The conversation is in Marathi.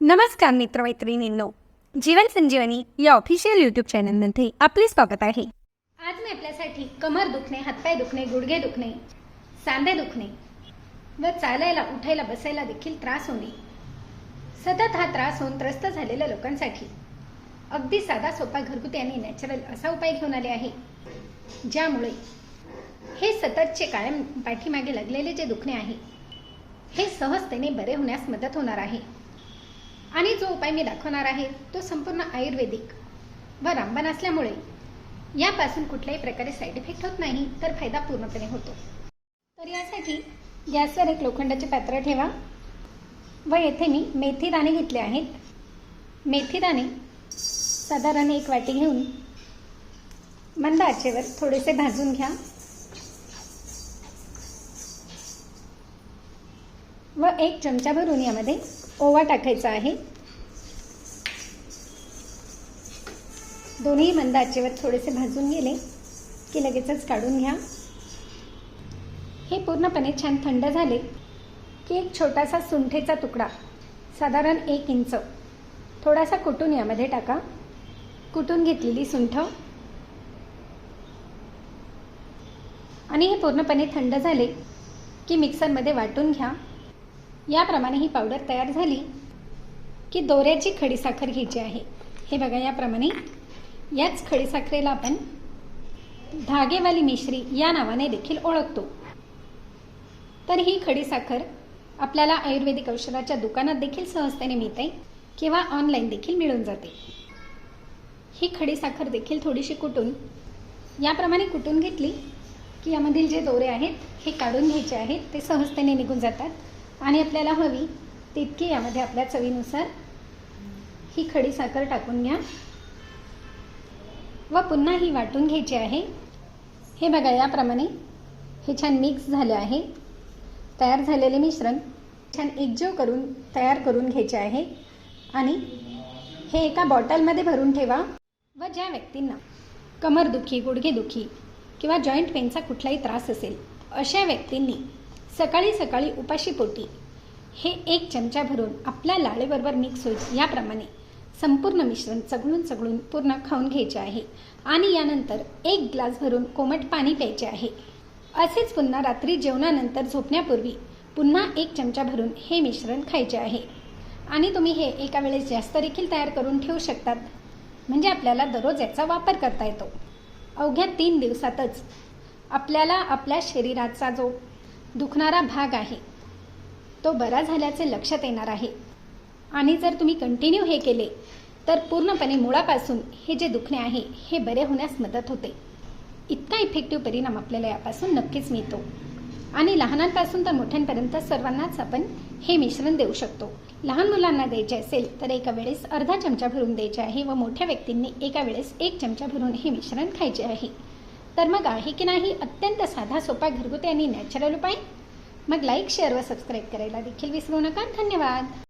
नमस्कार मित्रमैत्रिणींनो जीवन संजीवनी या ऑफिशियल यूट्यूब चॅनलमध्ये आपले स्वागत आहे. आज मी आपल्यासाठी कमर दुखणे हातपाय दुखणे गुडघे दुखणे सांधे दुखणे व चालायला उठायला बसायला देखील त्रास होणे सतत हा त्रास होऊन त्रस्त झालेल्या लोकांसाठी अगदी साधा सोपा घरगुती आणि नॅचरल असा उपाय घेऊन आले आहे ज्यामुळे हे सततचे कायम पाठीमागे लागलेले जे दुखणे आहे हे सहजतेने बरे होण्यास मदत होणार आहे. आणि जो उपाय मी दाखवणार आहे तो संपूर्ण आयुर्वेदिक व रामबाण असल्यामुळे यापासून कुठल्याही प्रकारे साईड इफेक्ट होत नाही तर फायदा पूर्णपणे होतो. तर यासाठी गॅसवर एक लोखंडाचे पात्र ठेवा व येथे मी मेथी दाणे घेतले आहेत. मेथी दाणे साधारण एक वाटी घेऊन मंद आचेवर थोडेसे भाजून घ्या. व एक चमचा भरून यामध्ये ओवा टाकायचा आहे. दोन्ही मंद आचेवर थोडेसे भाजून गेले की लगेचच काढून घ्या. हे पूर्णपणे छान थंड झाले की एक छोटासा सुंठेचा तुकडा साधारण एक इंच थोडासा कुटून यामध्ये टाका. कुटून घेतलेली सुंठ. आणि हे पूर्णपणे थंड झाले की मिक्सरमध्ये वाटून घ्या. याप्रमाणे ही पावडर तयार झाली की दोऱ्याची खडीसाखर घ्यायची आहे. हे बघा याप्रमाणे. याच खडीसाखरेला आपण धागेवाली मिश्री या नावाने देखील ओळखतो. तर ही खडीसाखर आपल्याला आयुर्वेदिक औषधाच्या दुकानात देखील सहजतेने मिळते किंवा ऑनलाईन देखील मिळून जाते. ही खडीसाखर देखील थोडीशी कुटून याप्रमाणे कुटून घेतली की यामधील जे दोरे आहेत हे काढून घ्यायचे आहेत ते सहजतेने निघून जातात. आणि आपल्याला हवी तितकी यामध्ये आपल्या चवीनुसार ही खडी साखर टाकून घ्या. व पुन्हा ही वाटून घ्यायची आहे. हे बघा याप्रमाणे हे छान मिक्स झाले आहे. तयार झालेले मिश्रण छान एकजीव करून तयार करून घ्यायचे आहे. आणि हे एका बॉटलमध्ये भरून ठेवा. व ज्या व्यक्तींना कमरदुखी गुडघेदुखी किंवा जॉईंट पेनचा कुठलाही त्रास असेल अशा व्यक्तींनी सकाळी सकाळी उपाशीपोटी हे एक चमचा भरून आपल्या लाळेबरोबर मिक्स होईल याप्रमाणे संपूर्ण मिश्रण चघळून चघळून पूर्ण खाऊन घ्यायचे आहे. आणि यानंतर एक ग्लास भरून कोमट पाणी प्यायचे आहे. असेच पुन्हा रात्री जेवणानंतर झोपण्यापूर्वी पुन्हा एक चमचा भरून हे मिश्रण खायचे आहे. आणि तुम्ही हे एका वेळेस जास्त देखील तयार करून ठेवू शकतात. म्हणजे आपल्याला दररोज याचा वापर करता येतो. अवघ्या तीन दिवसातच आपल्याला आपल्या शरीराचा जो दुखणारा भाग आहे. तो बरा झाल्याचे लक्षात येणार आहे. आणि जर तुम्ही कंटिन्यू हे केले तर पूर्णपणे मुळापासून हे जे दुखणे आहे हे बरे होण्यास मदत होते. इतका इफेक्टिव्ह परिणाम आपल्याला यापासून नक्कीच मिळतो. आणि लहानांपासून तर मोठ्यांपर्यंत सर्वांनाच आपण हे मिश्रण देऊ शकतो. लहान मुलांना द्यायचे असेल तर एका वेळेस अर्धा चमचा भरून द्यायचे आहे व मोठ्या व्यक्तींनी एका वेळेस एक चमचा भरून हे मिश्रण खायचे आहे. तर मग आहे की नाही? अत्यंत साधा सोपा घरगुती आणि नॅचरल उपाय. मग लाईक शेअर व सबस्क्राईब करायला देखील विसरू नका. धन्यवाद.